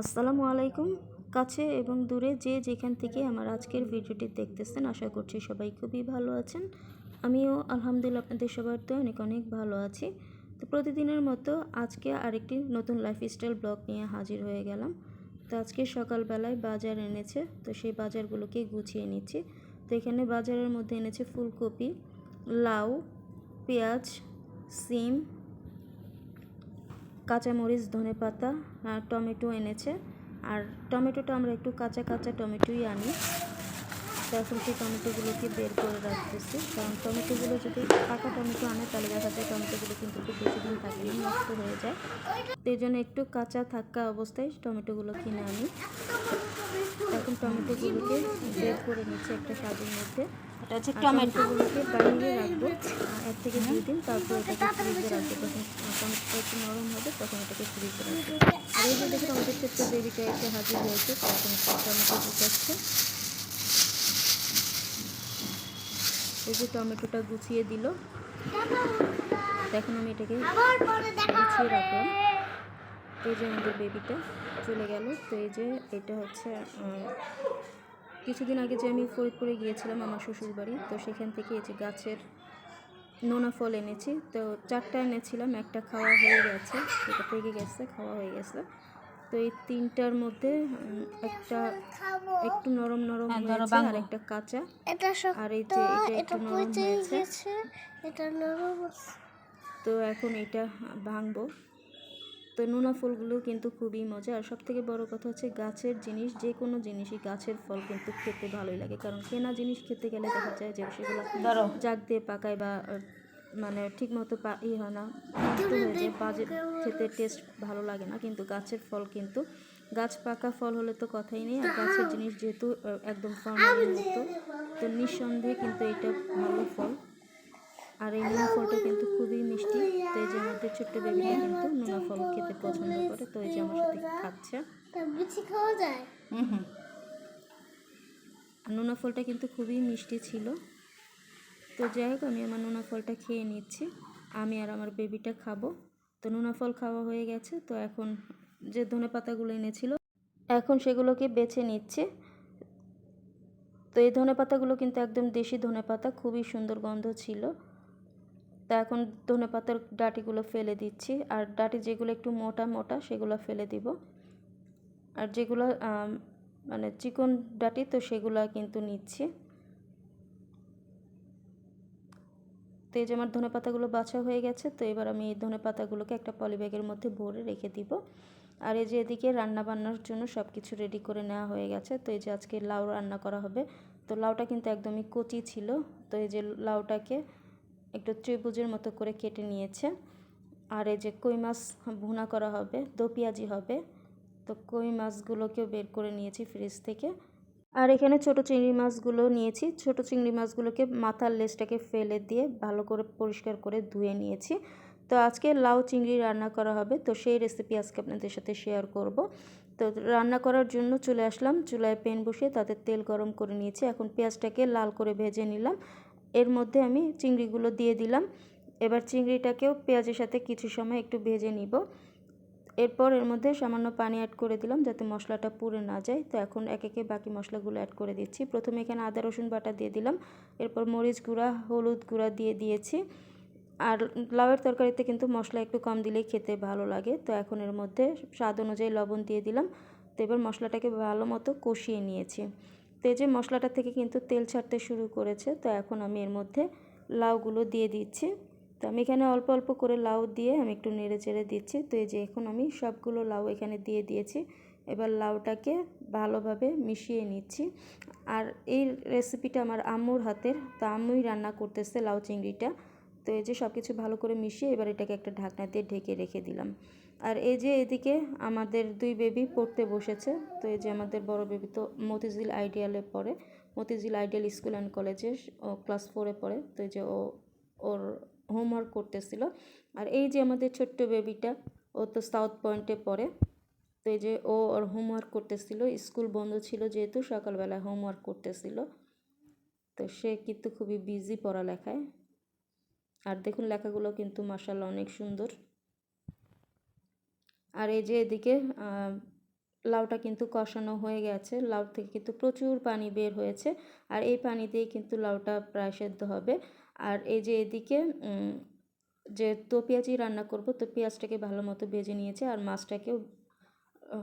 আসসালামু আলাইকুম। কাছে এবং দূরে যে যেখান থেকে আমার আজকের ভিডিওটি দেখতেছেন, আশা করছি সবাই খুবই ভালো আছেন। আমিও আলহামদুলিল্লাহ আপনাদের সবার তো অনেক অনেক ভালো আছি। তো প্রতিদিনের মতো আজকে আরেকটি নতুন লাইফস্টাইল ব্লগ নিয়ে হাজির হয়ে গেলাম। তো আজকে সকালবেলায় বাজার এনেছে, তো সেই বাজারগুলোকে গুছিয়ে নিচ্ছি। তো এখানে বাজারের মধ্যে এনেছে ফুলকপি, লাউ, পেঁয়াজ, সিম কাঁচামরিচ ধনে পাতা আর টমেটো এনেছে। আর টমেটোটা আমরা একটু কাঁচা কাঁচা টমেটোই আনি। তো এখন সেই টমেটোগুলোকে বের করে রাখতেছি। কারণ টমেটোগুলো যদি পাকা টমেটো আনে, তাহলে দেখা যায় টমেটোগুলো কিন্তু খুব বেশি দিন থাকে নষ্ট হয়ে যায়। তো এই জন্য একটু কাঁচা থাকা অবস্থায় টমেটোগুলো কিনে আনি। এখন টমেটোগুলোকে বের করে নিচ্ছে একটা কাজের মধ্যে। এটা হচ্ছে টমেটো। টমেটোগুলোকে বাইরে রাখব। এক থেকে দুই দিন, তারপর এটাকে ফ্রিজে রাখব। তখন টমেটোটা একটু নরম হবে, তখন এটাকে ফ্রিজে রাখব। আর এই যে দেখুন, আমাদের ছোট্ট বেবিটা এসে হাজির হয়েছে তো এখন একটু টমেটো গুছাচ্ছে। এই যে টমেটোটা গুছিয়ে দিল। এখন আমি এটাকে গুছিয়ে রাখলাম। এই যে আমাদের বেবিটা চলে গেল। তো এই যে এটা হচ্ছে কিছুদিন আগে যে আমি ফরিদপুরে গিয়েছিলাম আমার শ্বশুর বাড়ি তো সেখান থেকে এই যে গাছের নোনা ফল এনেছি তো চারটা এনেছিলাম একটা খাওয়া হয়ে গেছে এটা পেকে গেছে খাওয়া হয়ে গেছে। তো এই তিনটার মধ্যে একটা একটু নরম নরম হ্যাঁ, হয়েছে আর একটা কাঁচা। আর এই যে এটা এটা একটু নরম হয়েছে। এটা নরম। তো এখন এটা ভাঙবো। তো নোনা ফুলগুলো কিন্তু খুবই মজা। আর সব থেকে বড় কথা হচ্ছে গাছের জিনিস যে কোনো জিনিসই গাছের ফল কিন্তু খেতে ভালোই লাগে। কারণ কেনা জিনিস খেতে গেলে দেখা যায় যে সেগুলো জাগ দিয়ে পাকায় বা মানে ঠিক মতো পা- ই হয় না নষ্ট হয়ে যায় বাজে খেতে টেস্ট ভালো লাগে না। কিন্তু গাছের ফল কিন্তু গাছ পাকা ফল হলে তো কথাই নেই। আর গাছের জিনিস যেহেতু একদম ফর্মালিন তো নিঃসন্দেহে কিন্তু এটা ভালো ফল। আর এই নুনা ফলটা কিন্তু খুবই মিষ্টি। তো এই যে আমাদের ছোট্ট বেবিটা কিন্তু নুনা ফল খেতে পছন্দ করে। তো এই যে আমার সাথে খাচ্ছে। খাওয়া যায়? হুম নোনা ফলটা কিন্তু খুবই মিষ্টি ছিল। তো যাই হোক আমি আমার নোনা ফলটা খেয়ে নিচ্ছি। আমি আর আমার বেবিটা খাব। তো নোনা ফল খাওয়া হয়ে গেছে। তো এখন যে ধনে পাতাগুলো এনেছিল এখন সেগুলোকে বেছে নিচ্ছে। তো এই ধনে পাতাগুলো কিন্তু একদম দেশি ধনে পাতা খুবই সুন্দর গন্ধ ছিল। তা এখন ধনে পাতার ডাটিগুলো ফেলে দিচ্ছি। আর ডাটি যেগুলো একটু মোটা মোটা, সেগুলো ফেলে দিব। আর যেগুলো মানে চিকন ডাটি, তো সেগুলো কিন্তু নিচ্ছি। তো এই যে আমার ধনে পাতাগুলো বাছা হয়ে গেছে, তো এবার আমি এই ধনে পাতাগুলোকে একটা পলিব্যাগের মধ্যে ভরে রেখে দিব। আর এই যে এদিকে রান্না বান্নার জন্য সব কিছু রেডি করে নেওয়া হয়ে গেছে। তো এই যে আজকে লাউ রান্না করা হবে। তো লাউটা কিন্তু একদমই কচি ছিল। তো এই যে লাউটাকে একটু ত্রিভুজের মতো করে কেটে নিয়েছে। আর এই যে কই মাছ ভুনা করা হবে, দো পেঁয়াজি হবে, তো কই মাছগুলোকেও বের করে নিয়েছি ফ্রিজ থেকে। আর এখানে ছোট চিংড়ি মাছগুলো নিয়েছি। ছোট চিংড়ি মাছগুলোকে মাথার লেজটাকে ফেলে দিয়ে ভালো করে পরিষ্কার করে ধুয়ে নিয়েছি। তো আজকে লাউ চিংড়ি রান্না করা হবে, তো সেই রেসিপি আজকে আপনাদের সাথে শেয়ার করব। তো রান্না করার জন্য চলে আসলাম, চুলায় প্যান বসিয়ে তাতে তেল গরম করে নিয়েছি। এখন পেঁয়াজটাকে লাল করে ভেজে নিলাম। এর মধ্যে আমি চিংড়িগুলো দিয়ে দিলাম। এবার চিংড়িটাকেও পেঁয়াজের সাথে কিছু সময় একটু ভেজে নিব। এরপর এর মধ্যে সামান্য পানি অ্যাড করে দিলাম যাতে মশলাটা পুড়ে না যায়। তো এখন এক একে বাকি মশলাগুলো অ্যাড করে দিচ্ছি। প্রথমে এখানে আদা, রসুন বাটা দিয়ে দিলাম। এরপর মরিচ গুঁড়া, হলুদ গুঁড়া দিয়ে দিয়েছি। আর লাউয়ের তরকারিতে কিন্তু মশলা একটু কম দিলেই খেতে ভালো লাগে। তো এখন এর মধ্যে স্বাদ অনুযায়ী লবণ দিয়ে দিলাম। তো এবার মশলাটাকে ভালো মতো কষিয়ে নিয়েছি। তো এই যে মশলাটা থেকে কিন্তু তেল ছাড়তে শুরু করেছে, তো এখন আমি এর মধ্যে লাউগুলো দিয়ে দিচ্ছি। তো আমি এখানে অল্প অল্প করে লাউ দিয়ে আমি একটু নেড়ে চেড়ে দিচ্ছি। তো এই যে এখন আমি সবগুলো লাউ এখানে দিয়ে দিয়েছি। এবার লাউটাকে ভালোভাবে মিশিয়ে নিচ্ছি। আর এই রেসিপিটা আমার আম্মুর হাতের, তো আম্মুই রান্না করতেছে লাউ চিংড়িটা। তো এই যে সব কিছু ভালো করে মিশিয়ে এবার এটাকে একটা ঢাকনা দিয়ে ঢেকে রেখে দিলাম। আর এই যে এদিকে আমাদের দুই বেবি পড়তে বসেছে, তো এই যে আমাদের বড় বেবি তো মতিঝিল আইডিয়ালে পড়ে। মতিঝিল আইডিয়াল স্কুল অ্যান্ড কলেজে ও ক্লাস ফোরে পড়ে। তো এই যে ও, ওর হোমওয়ার্ক করতেছিল। আর এই যে আমাদের ছোট্ট বেবিটা ও তো সাউথ পয়েন্টে পড়ে। তো এই যে ও ওর হোমওয়ার্ক করতেছিল স্কুল বন্ধ ছিল যেহেতু সকালবেলায় হোমওয়ার্ক করতেছিল। তো সে কিন্তু খুবই বিজি পড়ালেখায়। আর দেখুন লেখাগুলো কিন্তু মাসাল্লাহ অনেক সুন্দর। আর এই যে এদিকে লাউটা কিন্তু কষানো হয়ে গেছে। লাউ থেকে কিন্তু প্রচুর পানি বের হয়েছে। আর এই পানি দিয়ে কিন্তু লাউটা প্রায় সেদ্ধ হবে। আর এই যে এদিকে যে তো পেঁয়াজি রান্না করব, তো পেঁয়াজটাকে ভালো মতো ভেজে নিয়েছে আর মাছটাকেও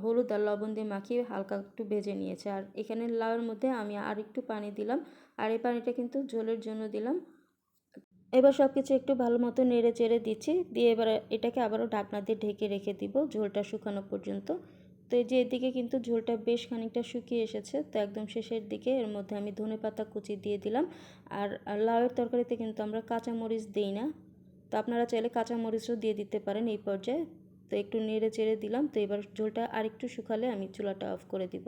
হলুদ আর লবণ দিয়ে মাখিয়ে হালকা একটু ভেজে নিয়েছে। আর এখানে লাউয়ের মধ্যে আমি আর একটু পানি দিলাম। আর এই পানিটা কিন্তু ঝোলের জন্য দিলাম। এবার সব কিছু একটু ভালো মতো নেড়ে চেড়ে দিচ্ছি। দিয়ে এবার এটাকে আবারও ঢাকনা দিয়ে ঢেকে রেখে দিব, ঝোলটা শুকানো পর্যন্ত। তো এই যে এদিকে কিন্তু ঝোলটা বেশ খানিকটা শুকিয়ে এসেছে। তো একদম শেষের দিকে এর মধ্যে আমি ধনে পাতা কুচি দিয়ে দিলাম। আর লাউয়ের তরকারিতে কিন্তু আমরা কাঁচামরিচ দিই না। তো আপনারা চাইলে কাঁচামরিচও দিয়ে দিতে পারেন এই পর্যায়ে। তো একটু নেড়ে চেড়ে দিলাম। তো এবার ঝোলটা আরেকটু শুকালে আমি চুলাটা অফ করে দিব।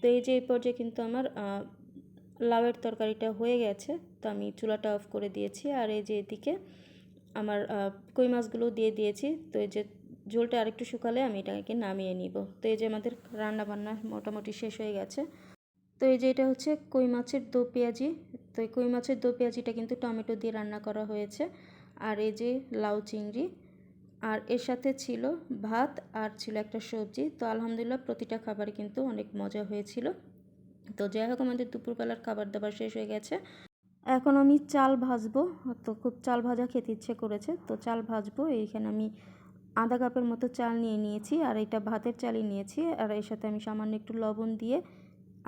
তো এই যে এই পর্যায়ে কিন্তু আমার লাউয়ের তরকারিটা হয়ে গেছে, তো আমি চুলাটা অফ করে দিয়েছি। আর এই যে এদিকে আমার কই মাছগুলো দিয়ে দিয়েছি। তো এই যে ঝোলটা আরেকটু শুকালে আমি এটাকে নামিয়ে নিব। তো এই যে আমাদের রান্না বান্না মোটামুটি শেষ হয়ে গেছে। তো এই যে এটা হচ্ছে কই মাছের দো পেঁয়াজি। তো এই কই মাছের দো পেঁয়াজিটা কিন্তু টমেটো দিয়ে রান্না করা হয়েছে। আর এই যে লাউ চিংড়ি। আর এর সাথে ছিল ভাত আর ছিল একটা সবজি। তো আলহামদুলিল্লাহ প্রতিটা খাবারই কিন্তু অনেক মজা হয়েছিল। তো যাই হোক, আমাদের দুপুরবেলার খাবার দাবার শেষ হয়ে গেছে। এখন আমি চাল ভাজবো। তো খুব চাল ভাজা খেতে ইচ্ছে করেছে। তো চাল ভাজবো। এইখানে আমি আধা কাপের মতো চাল নিয়ে নিয়েছি আর এটা ভাতের চালই নিয়েছি। আর এর সাথে আমি সামান্য একটু লবণ দিয়ে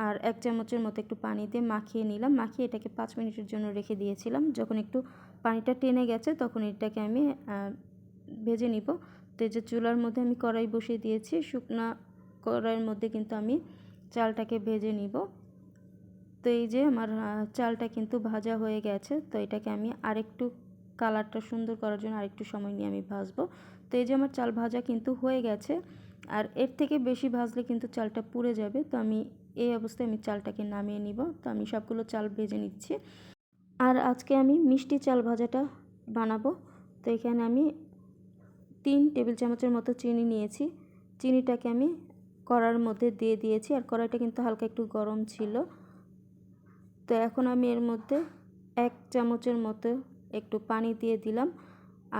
আর এক চামচের মতো একটু পানি দিয়ে মাখিয়ে নিলাম। মাখিয়ে এটাকে পাঁচ মিনিটের জন্য রেখে দিয়েছিলাম। যখন একটু পানিটা টেনে গেছে, তখন এটাকে আমি ভেজে নিব। তো এই যে চুলার মধ্যে আমি কড়াই বসিয়ে দিয়েছি। শুকনা কড়াইয়ের মধ্যে কিন্তু আমি চালটাকে ভেজে নিব। তো এই যে আমার চালটা কিন্তু ভাজা হয়ে গেছে। তো এটাকে আমি আরেকটু কালারটা সুন্দর করার জন্য আরেকটু সময় নিয়ে আমি ভাজবো। তো এই যে আমার চাল ভাজা কিন্তু হয়ে গেছে। আর এর থেকে বেশি ভাজলে কিন্তু চালটা পুড়ে যাবে। তো আমি এই অবস্থায় আমি চালটাকে নামিয়ে নিব। তো আমি সবগুলো চাল ভেজে নিচ্ছি। আর আজকে আমি মিষ্টি চাল ভাজাটা বানাবো। তো এখানে আমি তিন টেবিল চামচের মতো চিনি নিয়েছি। চিনিটাকে আমি কড়ার মধ্যে দিয়ে দিয়েছি। আর কড়াইটা কিন্তু হালকা একটু গরম ছিল। তো এখন আমি এর মধ্যে এক চামচের মতো একটু পানি দিয়ে দিলাম।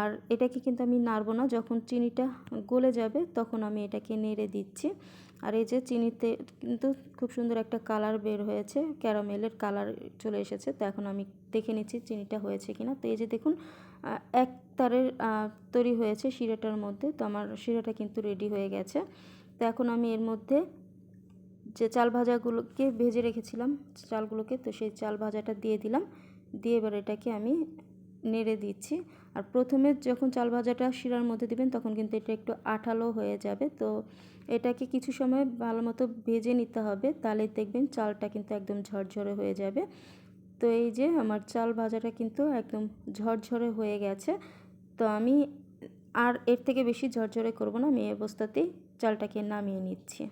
আর এটাকে কিন্তু আমি নাড়বো না। যখন চিনিটা গলে যাবে, তখন আমি এটাকে নেড়ে দিচ্ছি। আর এই যে চিনিতে কিন্তু খুব সুন্দর একটা কালার বের হয়েছে। ক্যারামেলের কালার চলে এসেছে। তো এখন আমি দেখে নিচ্ছি চিনিটা হয়েছে কিনা। তো এই যে দেখুন এক তারের তৈরি হয়েছে শিরাটার মধ্যে। তো আমার শিরাটা কিন্তু রেডি হয়ে গেছে। তো এখন আমি এর মধ্যে যে চাল ভাজাগুলোকে ভেজে রেখেছিলাম, চালগুলোকে, তো সেই চাল ভাজাটা দিয়ে দিলাম। দিয়ে এবার এটাকে আমি নেড়ে দিচ্ছি। আর প্রথমে যখন চাল ভাজাটা শিরার মধ্যে দিবেন, তখন কিন্তু এটা একটু আঠালো হয়ে যাবে। তো এটাকে কিছু সময় ভালো মতো ভেজে নিতে হবে। তাহলে দেখবেন চালটা কিন্তু একদম ঝরঝরে হয়ে যাবে। তো এই যে আমার চাল ভাজাটা কিন্তু একদম ঝরঝরে হয়ে গেছে। তো আমি আর এর থেকে বেশি ঝরঝরে করব না। আমি এই অবস্থাতেই চালটাকে নামিয়ে নিচ্ছি।